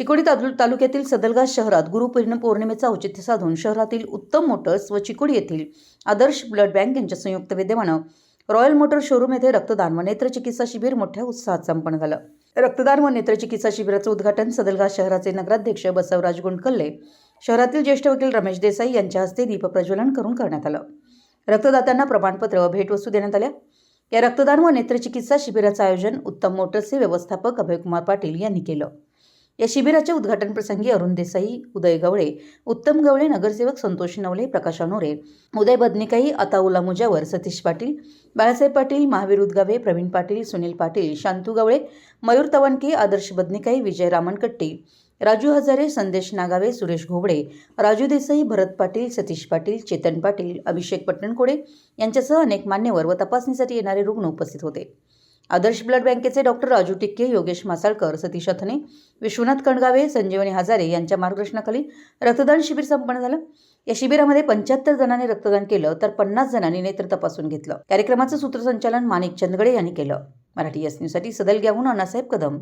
चिकोडी तालु तालुक्यातील सदलगा शहरात गुरुपौर्ण पौर्णिमेचा औचित्य साधून शहरातील उत्तम मोटर्स व चिकोडी येथील आदर्श ब्लड बँक यांच्या संयुक्त विद्यमानं रॉयल मोटर शोरूम येथे रक्तदान व नेत्रचिकित्सा शिबिर मोठ्या उत्साहात संपन्न झालं. रक्तदान व नेत्रचिकित्सा शिबिराचं उद्घाटन सदलगा शहराचे नगराध्यक्ष बसवराज गुंडकल्ले शहरातील ज्येष्ठ वकील रमेश देसाई यांच्या हस्ते दीपप्रज्वलन करून करण्यात आलं. रक्तदात्यांना प्रमाणपत्र व भेटवस्तू देण्यात आल्या. या रक्तदान व नेत्रचिकित्सा शिबिराचं आयोजन उत्तम मोटर्सचे व्यवस्थापक अभयकुमार पाटील यांनी केलं. या शिबिराच्या उद्घाटनप्रसंगी अरुण देसाई उदय गवळे उत्तम गवळे नगरसेवक संतोष नवले प्रकाश अनोरे उदय बदनिकाई अताउला मुजावर सतीश पाटील बाळासाहेब पाटील महावीर उदगावे प्रवीण पाटील सुनील पाटील शांतू गवळे मयूर तवणके आदर्श बदनिकाई विजय रामनकट्टी राजू हजारे संदेश नागावे सुरेश घोबडे राजू देसाई भरत पाटील सतीश पाटील चेतन पाटील अभिषेक पटणकोडे यांच्यासह अनेक मान्यवर व तपासणीसाठी येणारे रुग्ण उपस्थित होते. आदर्श ब्लड बँकेचे डॉक्टर राजू टिक्के योगेश मासाळकर सतीश अथने विश्वनाथ कणगावे संजीवनी हजारे यांच्या मार्गदर्शनाखाली रक्तदान शिबिर संपन्न झालं. या शिबिरामध्ये पंच्याहत्तर जणांनी रक्तदान केलं तर पन्नास जणांनी नेत्र तपासून घेतलं. कार्यक्रमाचं सूत्रसंचालन माणिक चंदगडे यांनी केलं. मराठी एस न्यूजसाठी सदलग्याहून अण्णासाहेब कदम.